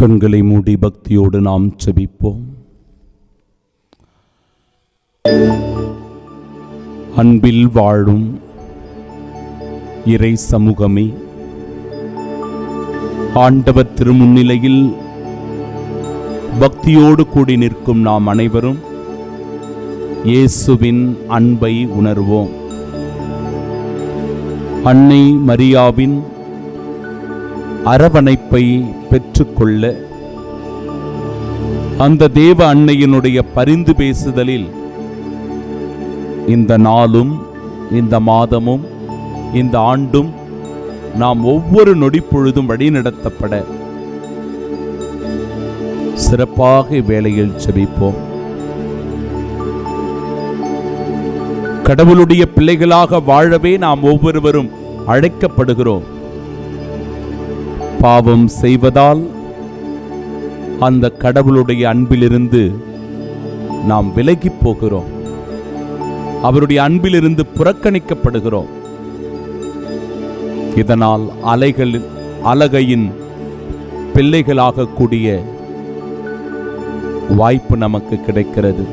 கண்களை மூடி பக்தியோடு நாம் செபிப்போம். அன்பில் வாழும் இறை சமூகமே ஆண்டவர் திருமுன்னிலையில் பக்தியோடு கூடி நிற்கும் நாம் அனைவரும் இயேசுவின் அன்பை உணர்வோம். அன்னை மரியாவின் அரவணைப்பை பெற்றுக்கொள்ள. அந்த தேவ அன்னையினுடைய பரிந்து பேசுதலில் இந்த நாளும் இந்த மாதமும் இந்த ஆண்டும் நாம் ஒவ்வொரு நொடிப்பொழுதும் வழிநடத்தப்பட. சிறப்பாக வேலையில் செபிப்போம் கடவுளுடைய பிள்ளைகளாக வாழவே நாம் ஒவ்வொருவரும் அழைக்கப்படுகிறோம். பாவம் செய்வதால் அந்த கடவுளுடைய அன்பிலிருந்து நாம் விலகி போகிறோம். அவருடைய அன்பிலிருந்து புறக்கணிக்கப்படுகிறோம். இதனால் அலைகள் அலகையின் பிள்ளைகளாகக்கூடிய வாய்ப்பு நமக்கு கிடைக்கிறது.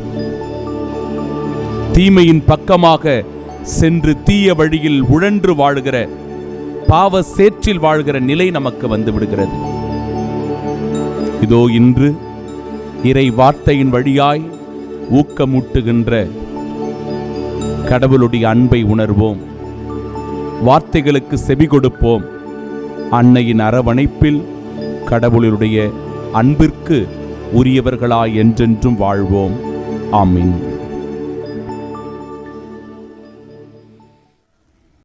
தீமையின் பக்கமாக சென்று தீய வழியில் உழன்று வாழுகிற பாவ சேற்றில் வாழ்கிற நிலை நமக்கு வந்து விடுகிறது. இதோ இன்று இறை வார்த்தையின் வழியாய் ஊக்கமூட்டுகின்ற கடவுளுடைய அன்பை உணர்வோம். வார்த்தைகளுக்கு செவி கொடுப்போம். அன்னையின் அரவணைப்பில் கடவுளுடைய அன்பிற்கு உரியவர்களாய் என்றென்றும் வாழ்வோம். ஆமீன்.